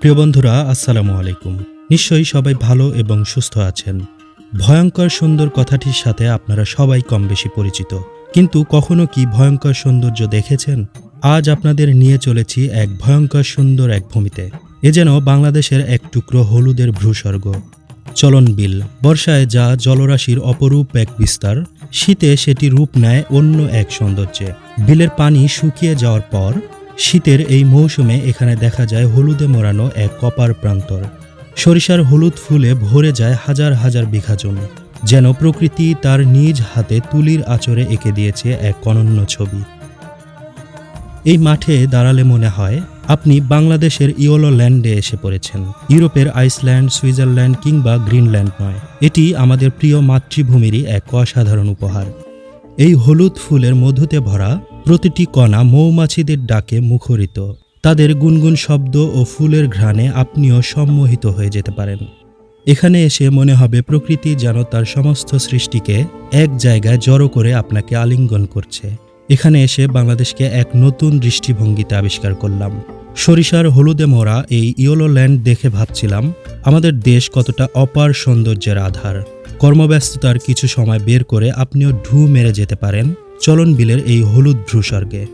প্রিয় বন্ধুরা, আসসালামু আলাইকুম। নিশ্চয়ই সবাই ভালো এবং সুস্থ আছেন। ভয়ঙ্কর সুন্দর কথাটির সাথে আপনারা সবাই কম বেশি পরিচিত। কিন্তু কখনো কি ভয়ঙ্কর সৌন্দর্য দেখেছেন? আজ আপনাদের নিয়ে চলেছি এক ভয়ঙ্কর সুন্দর এক ভূমিতে। এ যেন বাংলাদেশের এক টুকরো হলুদের ভ্রূস্বর্গ চলন বিল, বর্ষায় যা জলরাশির অপরূপ এক বিস্তার, শীতে সেটি রূপ নেয় অন্য এক সৌন্দর্যে। বিলের পানি শুকিয়ে যাওয়ার পর শীতের এই মৌসুমে এখানে দেখা যায় হলুদে মোড়ানো এক কপার প্রান্তর। সরিষার হলুদ ফুলে ভরে যায় হাজার হাজার বিঘা জমি। যেন প্রকৃতি তার নিজ হাতে তুলির আচরে এঁকে দিয়েছে এক অনন্য ছবি। এই মাঠে দাঁড়ালে মনে হয়, আপনি বাংলাদেশের ইয়োলো ল্যান্ডে এসে পড়েছেন। ইউরোপের আইসল্যান্ড, সুইজারল্যান্ড কিংবা গ্রিনল্যান্ড নয়। এটি আমাদের প্রিয় মাতৃভূমিরই এক অসাধারণ উপহার। এই হলুদ ফুলের মধুতে ভরা প্রতিটি কণা মৌমাছিদের ডাকে মুখরিত। তাদের গুনগুন শব্দ ও ফুলের ঘ্রাণে আপনিও সম্মোহিত হয়ে যেতে পারেন। এখানে এসে মনে হবে প্রকৃতি যেন তার সমস্ত সৃষ্টিকে এক জায়গায় জড়ো করে আপনাকে আলিঙ্গন করছে। এখানে এসে বাংলাদেশকে এক নতুন দৃষ্টিভঙ্গিতে আবিষ্কার করলাম। সরিষার হলুদে মোড়া এই ইয়োলো ল্যান্ড দেখে ভাবছিলাম, আমাদের দেশ কতটা অপার সৌন্দর্যের আধার। কর্মব্যস্ততার কিছু সময় বের করে আপনিও ঢু মেরে যেতে পারেন। চলন বিলের এই হলুদ ভ্রূস্বর্গে।